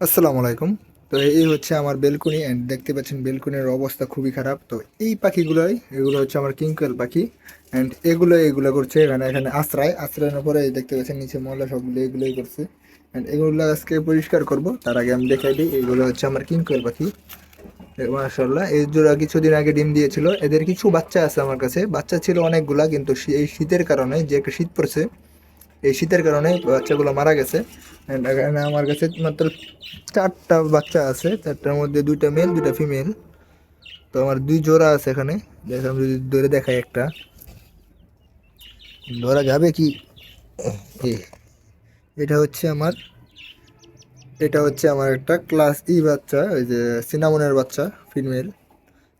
আসসালামু আলাইকুম। তো এই হচ্ছে আমার বেলকুনি অ্যান্ড দেখতে পাচ্ছেন বেলকুনির অবস্থা খুবই খারাপ। তো এই পাখিগুলোই, এগুলো হচ্ছে আমার কিংকুয়েল পাখি। অ্যান্ড এগুলো এগুলো করছে এখানে এখানে আশ্রয় আশ্রয়ের পরে দেখতে পাচ্ছেন নিচে ময়লা সবগুলো এগুলোই করছে। অ্যান্ড এগুলো আজকে পরিষ্কার করব, তার আগে আমি দেখাই দিই, এগুলো হচ্ছে আমার কিংকুয়েল পাখি। মাশাল্লাহ এই জোড়া কিছুদিন আগে ডিম দিয়েছিল। এদের কিছু বাচ্চা আছে আমার কাছে, বাচ্চা ছিল অনেকগুলা, কিন্তু এই শীতের কারণে যে একটা শীত পড়ছে এই শীতের কারণে বাচ্চাগুলো মারা গেছে। এখানে আমার কাছে মাত্র চারটা বাচ্চা আছে, চারটার মধ্যে দুইটা মেল দুইটা ফিমেল তো আমার দুই জোড়া আছে এখানে, দেখো আমি যদি ধরে দেখাই একটা। ধরা যাবে কি? এটা হচ্ছে আমার, এটা হচ্ছে আমার একটা ক্লাস ই বাচ্চা, ওই যে সিনামনের বাচ্চা ফিমেল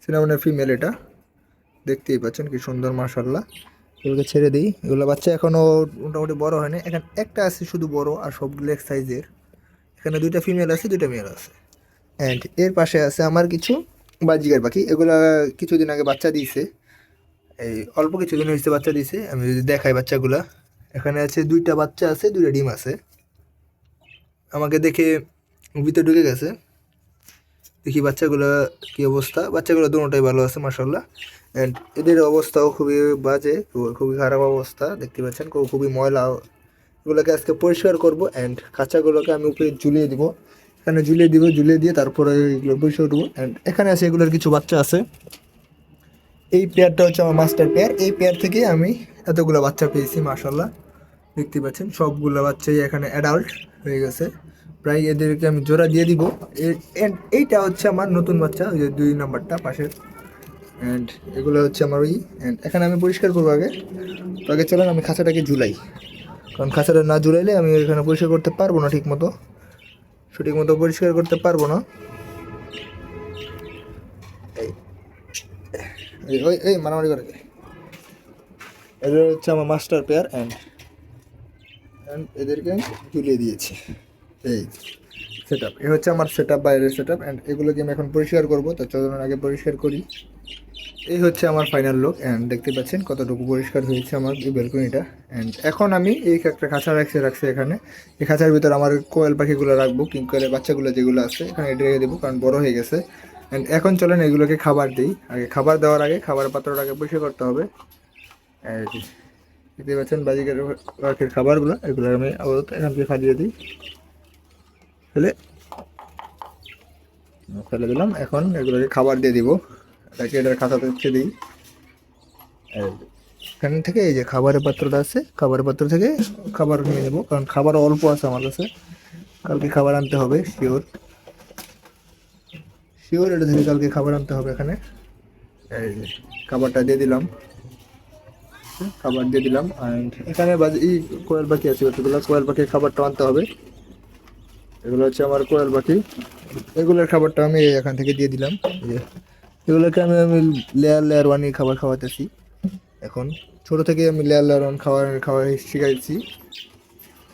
সিনামনের ফিমেল এটা। দেখতেই পাচ্ছেন কি সুন্দর মাশাল্লাহ এগুলোকে ছেড়ে দিই। এগুলো বাচ্চা এখনও মোটামুটি বড় হয়নি। এখানে একটা আছে শুধু বড় আর সবগুলো এক সাইজের। এখানে দুইটা ফিমেল আছে, দুইটা মেল আছে। অ্যান্ড এর পাশে আছে আমার কিছু বাজিকার পাখি। এগুলা কিছুদিন আগে বাচ্চা দিয়েছে। এই অল্প কিছুদিন হয়েছে বাচ্চা দিয়েছে। আমি যদি দেখাই বাচ্চাগুলা। এখানে আছে দুইটা বাচ্চা আছে, দুইটা ডিম আছে। আমাকে দেখে ভিতরে ঢুকে গেছে। দেখি বাচ্চাগুলো কি অবস্থা? বাচ্চাগুলো দুটোটাই ভালো আছে মাসাল্লাহ অ্যান্ড এদের অবস্থাও খুবই বাজে খুবই খারাপ অবস্থা, দেখতে পাচ্ছেন? খুব- খুবই ময়লা। এগুলোকে আজকে পরিষ্কার করব অ্যান্ড কাঁচাগুলোকে আমি উপরে ঝুলিয়ে দিব। এখানে ঝুলিয়ে দিব, ঝুলিয়ে দিয়ে তারপরে এগুলো পরিষ্কার করব। অ্যান্ড এখানে আছে এগুলোর কিছু বাচ্চা আছে। এই পেয়ারটা হচ্ছে আমার মাস্টার পেয়ার। এই পেয়ার থেকে আমি এতগুলো বাচ্চা পেয়েছি মাশাল্লাহ দেখতে পাচ্ছেন? সবগুলো বাচ্চাই এখানে অ্যাডাল্ট হয়ে গেছে। প্রায় এদেরকে আমি জোড়া দিয়ে দিব। এইটা হচ্ছে আমার নতুন বাচ্চা, ওই যে দুই নাম্বারটা পাশের। অ্যান্ড এগুলো হচ্ছে আমার ওই অ্যান্ড এখানে আমি পরিষ্কার করব আগে। তো আগে চলেন, আমি খাঁচাটাকে ঝুলাই। কারণ খাঁচাটা না ঝুলাইলে আমি এখানে পরিষ্কার করতে পারব না ঠিক মতো সঠিক মতো পরিষ্কার করতে পারব না। ওই, এই মারামারি করে। এটা হচ্ছে আমার মাস্টার পেয়ার অ্যান্ড অ্যান্ড এদেরকে আমি ঝুলিয়ে দিয়েছি। এই সেট আপ এ হচ্ছে আমার সেট আপ বাইরের সেট আপ অ্যান্ড এগুলোকে আমি এখন পরিষ্কার করব, তো চলুন আগে পরিষ্কার করি। এই হচ্ছে আমার ফাইনাল লুক অ্যান্ড দেখতে পাচ্ছেন কতটুকু পরিষ্কার হয়েছে আমার এই বেলকনিটা অ্যান্ড এখন আমি এই একটা খাঁচা রাখছি রাখছি এখানে। এই খাঁচার ভিতরে আমার কোয়েল পাখিগুলো রাখব কিং কোয়েলের বাচ্চাগুলো যেগুলো আছে, এখানে রেখে দেবো কারণ বড় হয়ে গেছে। অ্যান্ড এখন চলেন এগুলোকে খাবার দিই। আগে খাবার দেওয়ার আগে খাবার পাত্রটাকে পরিষ্কার করতে হবে। দেখতে পাচ্ছেন বাজিকের খাবারগুলো, এগুলো আমি আপাতত এখান থেকে খাইয়ে দিই। ফেলে ফেলে দিলাম। এখন এগুলোকে খাবার দিয়ে দিব। এটাকে এটার খাতাতে হচ্ছে দিই। এখান থেকে এই যে খাবারের পাত্রটা আছে, খাবারের পাত্র থেকে খাবার নিয়ে নেব, কারণ খাবার অল্প আছে আমার কাছে। কালকে খাবার আনতে হবে, শিওর। শিওর এটা থেকে কালকে খাবার আনতে হবে এখানে। খাবারটা দিয়ে দিলাম। খাবার দিয়ে দিলাম। অ্যান্ড এখানে বাজে এই কোয়েল পাখি আছে কতগুলো কোয়েল পাখির খাবারটা আনতে হবে। এগুলো হচ্ছে আমার কোয়েল পাখি। এগুলোর খাবারটা আমি এখান থেকে দিয়ে দিলাম। এগুলোকে আমি আমি লেয়ার লেয়ার বানিয়ে খাবার খাওয়াতেছি এখন ছোট থেকে আমি লেয়ার লেয়ার ওয়ান খাবার খাওয়া শিখাইছি।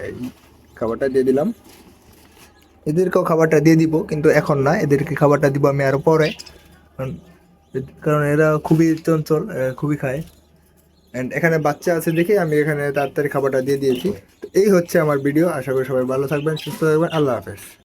এই খাবারটা দিয়ে দিলাম। এদেরকেও খাবারটা দিয়ে দিব, কিন্তু এখন না, এদেরকে খাবারটা দিব আমি আরও পরে। কারণ এরা খুবই চঞ্চল খুবই খায়। অ্যান্ড এখানে বাচ্চা আছে দেখে আমি এখানে তাড়াতাড়ি খাবারটা দিয়ে দিয়েছি। এই হচ্ছে আমার ভিডিও আশা করি সবাই ভালো থাকবেন সুস্থ থাকবেন। আল্লাহ হাফেজ।